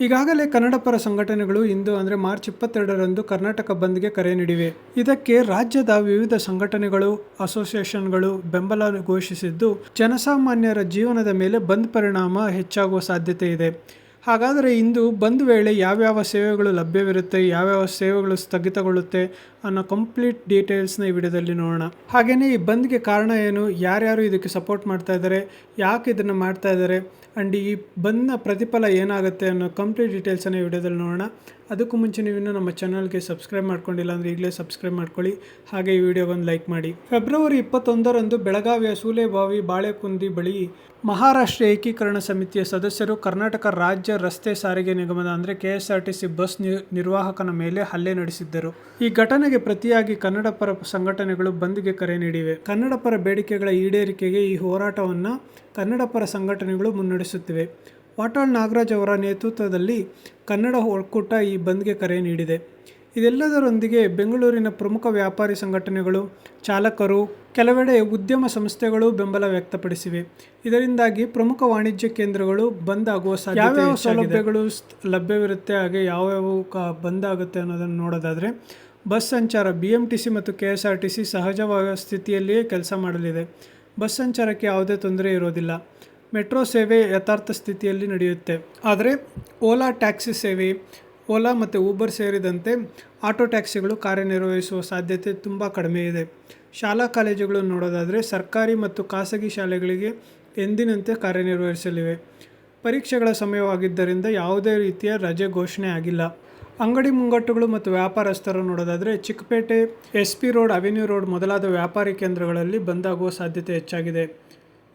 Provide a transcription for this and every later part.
ಈಗಾಗಲೇ ಕನ್ನಡ ಪರ ಸಂಘಟನೆಗಳು ಇಂದು ಅಂದರೆ ಮಾರ್ಚ್ ಇಪ್ಪತ್ತೆರಡರಂದು ಕರ್ನಾಟಕ ಬಂದ್ಗೆ ಕರೆ ನೀಡಿವೆ. ಇದಕ್ಕೆ ರಾಜ್ಯದ ವಿವಿಧ ಸಂಘಟನೆಗಳು, ಅಸೋಸಿಯೇಷನ್ಗಳು ಬೆಂಬಲ ಘೋಷಿಸಿದ್ದು, ಜನಸಾಮಾನ್ಯರ ಜೀವನದ ಮೇಲೆ ಬಂದ್ ಪರಿಣಾಮ ಹೆಚ್ಚಾಗುವ ಸಾಧ್ಯತೆ ಇದೆ. ಹಾಗಾದರೆ ಇಂದು ಬಂದ ವೇಳೆ ಯಾವ್ಯಾವ ಸೇವೆಗಳು ಲಭ್ಯವಿರುತ್ತೆ, ಯಾವ್ಯಾವ ಸೇವೆಗಳು ಸ್ಥಗಿತಗೊಳ್ಳುತ್ತೆ ಅನ್ನೋ ಕಂಪ್ಲೀಟ್ ಡೀಟೇಲ್ಸ್ನ ಈ ವಿಡಿಯೋದಲ್ಲಿ ನೋಡೋಣ. ಹಾಗೆಯೇ ಈ ಬಂದ್ಗೆ ಕಾರಣ ಏನು, ಯಾರ್ಯಾರು ಇದಕ್ಕೆ ಸಪೋರ್ಟ್ ಮಾಡ್ತಾ ಇದ್ದಾರೆ, ಯಾಕೆ ಇದನ್ನು ಮಾಡ್ತಾ ಇದ್ದಾರೆ ಆ್ಯಂಡ್ ಈ ಬಂದ್ನ ಪ್ರತಿಫಲ ಏನಾಗುತ್ತೆ ಅನ್ನೋ ಕಂಪ್ಲೀಟ್ ಡೀಟೇಲ್ಸನ್ನು ಈ ವಿಡಿಯೋದಲ್ಲಿ ನೋಡೋಣ. ಅದಕ್ಕೂ ಮುಂಚೆ ನೀವು ಇನ್ನೂ ನಮ್ಮ ಚಾನಲ್ಗೆ ಸಬ್ಸ್ಕ್ರೈಬ್ ಮಾಡ್ಕೊಂಡಿಲ್ಲ ಅಂದರೆ ಈಗಲೇ ಸಬ್ಸ್ಕ್ರೈಬ್ ಮಾಡ್ಕೊಳ್ಳಿ. ಹಾಗೆ ಈ ವಿಡಿಯೋಗೊಂದು ಲೈಕ್ ಮಾಡಿ. ಫೆಬ್ರವರಿ ಇಪ್ಪತ್ತೊಂದರಂದು ಬೆಳಗಾವಿಯ ಸೂಲೆಬಾವಿ ಬಾಳೆಕುಂದಿ ಬಳಿ ಮಹಾರಾಷ್ಟ್ರ ಏಕೀಕರಣ ಸಮಿತಿಯ ಸದಸ್ಯರು ಕರ್ನಾಟಕ ರಾಜ್ಯ ರಸ್ತೆ ಸಾರಿಗೆ ನಿಗಮದ ಅಂದರೆ K S R T C bus ನಿರ್ವಾಹಕನ ಮೇಲೆ ಹಲ್ಲೆ ನಡೆಸಿದ್ದರು. ಈ ಘಟನೆಗೆ ಪ್ರತಿಯಾಗಿ ಕನ್ನಡ ಪರ ಸಂಘಟನೆಗಳು ಬಂದ್ಗೆ ಕರೆ ನೀಡಿವೆ. ಕನ್ನಡ ಪರ ಬೇಡಿಕೆಗಳ ಈಡೇರಿಕೆಗೆ ಈ ಹೋರಾಟವನ್ನು ಕನ್ನಡ ಪರ ಸಂಘಟನೆಗಳು ಮುನ್ನಡೆಸುತ್ತಿವೆ. ವಾಟಾಳ್ ನಾಗರಾಜ್ ಅವರ ನೇತೃತ್ವದಲ್ಲಿ ಕನ್ನಡ ಒಕ್ಕೂಟ ಈ ಬಂದ್ಗೆ ಕರೆ ನೀಡಿದೆ. ಇದೆಲ್ಲದರೊಂದಿಗೆ ಬೆಂಗಳೂರಿನ ಪ್ರಮುಖ ವ್ಯಾಪಾರಿ ಸಂಘಟನೆಗಳು ಚಾಲಕರು ಕೆಲವೆಡೆ ಉದ್ಯಮ ಸಂಸ್ಥೆಗಳು ಬೆಂಬಲ ವ್ಯಕ್ತಪಡಿಸಿವೆ. ಇದರಿಂದಾಗಿ ಪ್ರಮುಖ ವಾಣಿಜ್ಯ ಕೇಂದ್ರಗಳು ಬಂದ್ ಆಗುವ ಸಾಧ್ಯತೆ ಯಾವ ಸೌಲಭ್ಯಗಳು ಲಭ್ಯವಿರುತ್ತೆ ಹಾಗೆ ಯಾವ್ಯಾವ ಕ ಬಂದ್ ಆಗುತ್ತೆ ಅನ್ನೋದನ್ನು ನೋಡೋದಾದರೆ ಬಸ್ ಸಂಚಾರ ಬಿ ಎಂ ಟಿ ಸಿ ಮತ್ತು K S R T C ಸಹಜವಾದ ಸ್ಥಿತಿಯಲ್ಲಿಯೇ ಕೆಲಸ ಮಾಡಲಿದೆ. ಬಸ್ ಸಂಚಾರಕ್ಕೆ ಯಾವುದೇ ತೊಂದರೆ ಇರೋದಿಲ್ಲ. ಮೆಟ್ರೋ ಸೇವೆ ಯಥಾರ್ಥ ಸ್ಥಿತಿಯಲ್ಲಿ ನಡೆಯುತ್ತೆ. ಆದರೆ ಓಲಾ ಟ್ಯಾಕ್ಸಿ ಸೇವೆ ಓಲಾ ಮತ್ತು ಊಬರ್ ಸೇರಿದಂತೆ ಆಟೋ ಟ್ಯಾಕ್ಸಿಗಳು ಕಾರ್ಯನಿರ್ವಹಿಸುವ ಸಾಧ್ಯತೆ ತುಂಬ ಕಡಿಮೆ ಇದೆ. ಶಾಲಾ ಕಾಲೇಜುಗಳು ನೋಡೋದಾದರೆ ಸರ್ಕಾರಿ ಮತ್ತು ಖಾಸಗಿ ಶಾಲೆಗಳಿಗೆ ಎಂದಿನಂತೆ ಕಾರ್ಯನಿರ್ವಹಿಸಲಿವೆ. ಪರೀಕ್ಷೆಗಳ ಸಮಯವಾಗಿದ್ದರಿಂದ ಯಾವುದೇ ರೀತಿಯ ರಜೆ ಘೋಷಣೆ ಆಗಿಲ್ಲ. ಅಂಗಡಿ ಮುಂಗಟ್ಟುಗಳು ಮತ್ತು ವ್ಯಾಪಾರಸ್ಥರು ನೋಡೋದಾದರೆ Chickpet S P road, avenue road ಮೊದಲಾದ ವ್ಯಾಪಾರಿ ಕೇಂದ್ರಗಳಲ್ಲಿ ಬಂದಾಗುವ ಸಾಧ್ಯತೆ ಹೆಚ್ಚಾಗಿದೆ.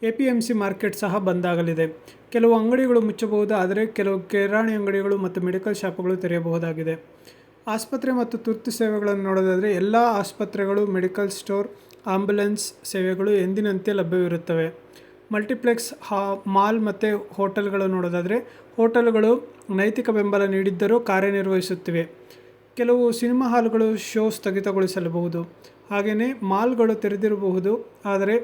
A P M C market ಸಹ ಬಂದಾಗಲಿದೆ. ಕೆಲವು ಅಂಗಡಿಗಳು ಮುಚ್ಚಬಹುದು, ಆದರೆ ಕೆಲವು ಕಿರಾಣಿ ಅಂಗಡಿಗಳು ಮತ್ತು ಮೆಡಿಕಲ್ ಶಾಪ್ಗಳು ತೆರೆಯಬಹುದಾಗಿದೆ. ಆಸ್ಪತ್ರೆ ಮತ್ತು ತುರ್ತು ಸೇವೆಗಳನ್ನು ನೋಡೋದಾದರೆ ಎಲ್ಲ ಆಸ್ಪತ್ರೆಗಳು, ಮೆಡಿಕಲ್ ಸ್ಟೋರ್, ಆಂಬ್ಯುಲೆನ್ಸ್ ಸೇವೆಗಳು ಎಂದಿನಂತೆ ಲಭ್ಯವಿರುತ್ತವೆ. ಮಲ್ಟಿಪ್ಲೆಕ್ಸ್, ಹಾ, ಮಾಲ್ ಮತ್ತು ಹೋಟೆಲ್ಗಳು ನೋಡೋದಾದರೆ ಹೋಟೆಲ್ಗಳು ನೈತಿಕ ಬೆಂಬಲ ನೀಡಿದ್ದರೂ ಕಾರ್ಯನಿರ್ವಹಿಸುತ್ತಿವೆ. ಕೆಲವು ಸಿನಿಮಾ ಹಾಲ್ಗಳು ಶೋ ಸ್ಥಗಿತಗೊಳಿಸಲಬಹುದು. ಹಾಗೆಯೇ ಮಾಲ್ಗಳು ತೆರೆದಿರಬಹುದು, ಆದರೆ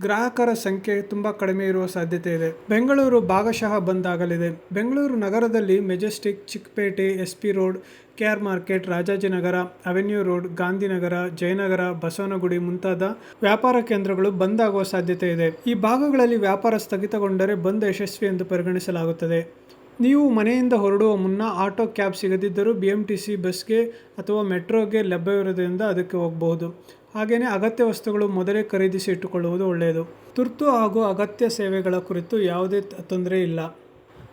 ಗ್ರಾಹಕರ ಸಂಖ್ಯೆ ತುಂಬ ಕಡಿಮೆ ಇರುವ ಸಾಧ್ಯತೆ ಇದೆ. ಬೆಂಗಳೂರು ಭಾಗಶಃ ಬಂದ್ ಆಗಲಿದೆ. ಬೆಂಗಳೂರು ನಗರದಲ್ಲಿ Majestic, Chickpet, S P road, K R market, Rajajinagar, avenue road, Gandhinagar, Jayanagar, Basavanagudi ಮುಂತಾದ ವ್ಯಾಪಾರ ಕೇಂದ್ರಗಳು ಬಂದ್ ಆಗುವ ಸಾಧ್ಯತೆ ಇದೆ. ಈ ಭಾಗಗಳಲ್ಲಿ ವ್ಯಾಪಾರ ಸ್ಥಗಿತಗೊಂಡರೆ ಬಂದ್ ಯಶಸ್ವಿ ಎಂದು ಪರಿಗಣಿಸಲಾಗುತ್ತದೆ. ನೀವು ಮನೆಯಿಂದ ಹೊರಡುವ ಮುನ್ನ ಆಟೋ ಕ್ಯಾಬ್ ಸಿಗದಿದ್ದರೂ ಬಿ ಎಂ ಟಿ ಸಿ ಬಸ್ಗೆ ಅಥವಾ ಮೆಟ್ರೋಗೆ ಲಭ್ಯವಿರೋದ್ರಿಂದ ಅದಕ್ಕೆ ಹೋಗಬಹುದು. ಹಾಗೆಯೇ ಅಗತ್ಯ ವಸ್ತುಗಳು ಮೊದಲೇ ಖರೀದಿಸಿ ಇಟ್ಟುಕೊಳ್ಳುವುದು ಒಳ್ಳೆಯದು. ತುರ್ತು ಹಾಗೂ ಅಗತ್ಯ ಸೇವೆಗಳ ಕುರಿತು ಯಾವುದೇ ತೊಂದರೆ ಇಲ್ಲ.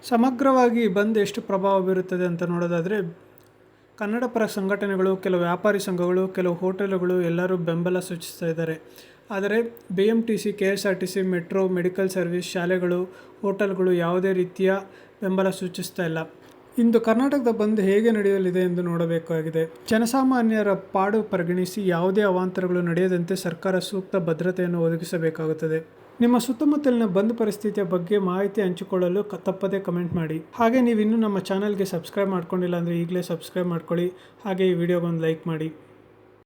ಸಮಗ್ರವಾಗಿ ಬಂದ್ ಎಷ್ಟು ಪ್ರಭಾವ ಬೀರುತ್ತದೆ ಅಂತ ನೋಡೋದಾದರೆ, ಕನ್ನಡಪರ ಸಂಘಟನೆಗಳು, ಕೆಲವು ವ್ಯಾಪಾರಿ ಸಂಘಗಳು, ಕೆಲವು ಹೋಟೆಲುಗಳು ಎಲ್ಲರೂ ಬೆಂಬಲ ಸೂಚಿಸ್ತಾ ಇದ್ದಾರೆ. ಆದರೆ B M T C K S R T C metro, medical service, ಶಾಲೆಗಳು, ಹೋಟೆಲ್ಗಳು ಯಾವುದೇ ರೀತಿಯ ಬೆಂಬಲ ಸೂಚಿಸ್ತಾ ಇಲ್ಲ. ಇಂದು ಕರ್ನಾಟಕದ ಬಂದ್ ಹೇಗೆ ನಡೆಯಲಿದೆ ಎಂದು ನೋಡಬೇಕಾಗಿದೆ. ಜನಸಾಮಾನ್ಯರ ಪಾಡು ಪರಿಗಣಿಸಿ ಯಾವುದೇ ಅವಾಂತರಗಳು ನಡೆಯದಂತೆ ಸರ್ಕಾರ ಸೂಕ್ತ ಭದ್ರತೆಯನ್ನು ಒದಗಿಸಬೇಕಾಗುತ್ತದೆ. ನಿಮ್ಮ ಸುತ್ತಮುತ್ತಲಿನ ಬಂದ್ ಪರಿಸ್ಥಿತಿಯ ಬಗ್ಗೆ ಮಾಹಿತಿ ಹಂಚಿಕೊಳ್ಳಲು ತಪ್ಪದೇ ಕಮೆಂಟ್ ಮಾಡಿ. ಹಾಗೆ ನೀವು ಇನ್ನೂ ನಮ್ಮ ಚಾನಲ್ಗೆ ಸಬ್ಸ್ಕ್ರೈಬ್ ಮಾಡ್ಕೊಂಡಿಲ್ಲ ಅಂದರೆ ಈಗಲೇ ಸಬ್ಸ್ಕ್ರೈಬ್ ಮಾಡ್ಕೊಳ್ಳಿ. ಹಾಗೆ ಈ ವಿಡಿಯೋಗೊಂದು ಲೈಕ್ ಮಾಡಿ.